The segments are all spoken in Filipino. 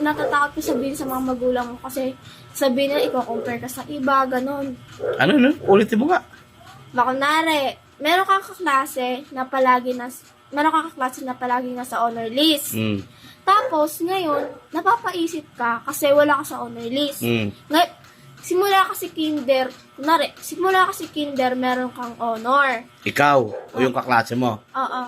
natatakot ko sabihin sa mga magulang ko kasi sabihin nila, i-compare ka sa iba, ganun. Ano, ano? Ulitin mo nga. Baka kunwari, meron kang kaklase na palagi na, meron kang kaklase na palagi na sa honor list. Mm. Tapos, ngayon, napapaisip ka kasi wala ka sa honor list. Mm. Ngay- simula kasi kinder, kunwari, simula kasi kinder, meron kang honor. Ikaw o yung kaklase mo. Oo.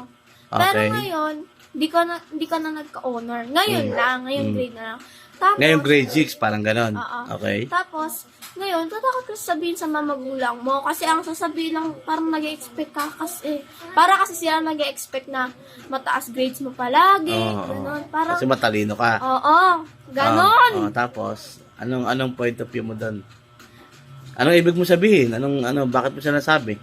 Pero Okay. ngayon, di ka na, di ka na nagka-honor. Ngayon lang, ngayon Mm. grade na lang. Tapos, Ngayon grade 6, parang ganon. Okay. Tapos, ngayon, tatakot ka sabihin sa mga magulang mo kasi ang sasabihin lang, parang nag expect ka kasi, para kasi sila nag expect na mataas grades mo palagi, oo. ganon. Parang, Kasi matalino ka. oo, ganon. Oo, oo, tapos, anong anong point of view mo doon? Anong ibig mo sabihin? Anong ano, bakit mo sinasabi?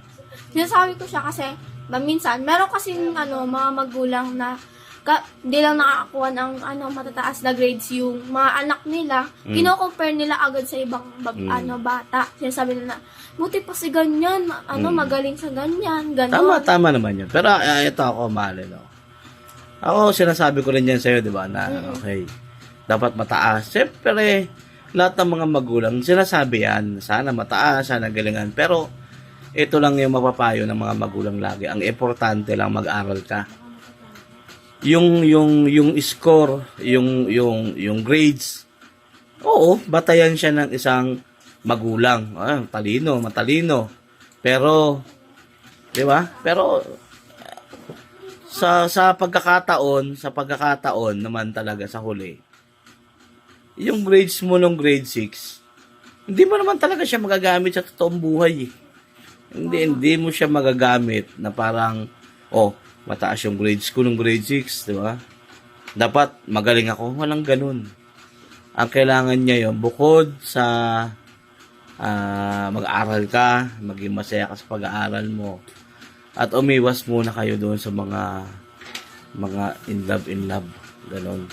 Sinasabi ko siya kasi, minsan, meron kasing ano, mga magulang na ka, di lang nakakakuha ng ano, matataas na grades yung mga anak nila, Mm. kino-compare nila agad sa ibang bab- Mm. ano, bata. Sinasabi nila, buti pa si ganyan, ma- ano, Mm. magaling sa ganyan, ganon. Tama, tama naman yun. Pero uh, ito ako, mahal, no? Ako, sinasabi ko rin yan sa'yo, di ba, na, Mm. okay, dapat mataas. Siyempre, lahat ng mga magulang, sinasabi yan, sana mataas, sana galingan. Pero, ito lang yung mapapayo ng mga magulang lagi. Ang importante lang mag-aral ka. Yung, yung, yung score, yung, yung, yung grades, oo, batayan siya ng isang magulang. Ah, talino, matalino. Pero, Di ba? Pero sa sa pagkakataon, sa pagkakataon naman talaga sa huli. Yung grades mo nung grade 6, hindi mo naman talaga siya magagamit sa totoong buhay. eh. Hindi hindi mo siya magagamit na parang oh, mataas yung grades ko nung grade 6, di ba? Dapat magaling ako, walang ganun. Ang kailangan niya yon bukod sa ah, mag-aral ka, maging masaya ka sa pag-aaral mo. At umiwas muna kayo doon sa mga mga in love in love. Ganon.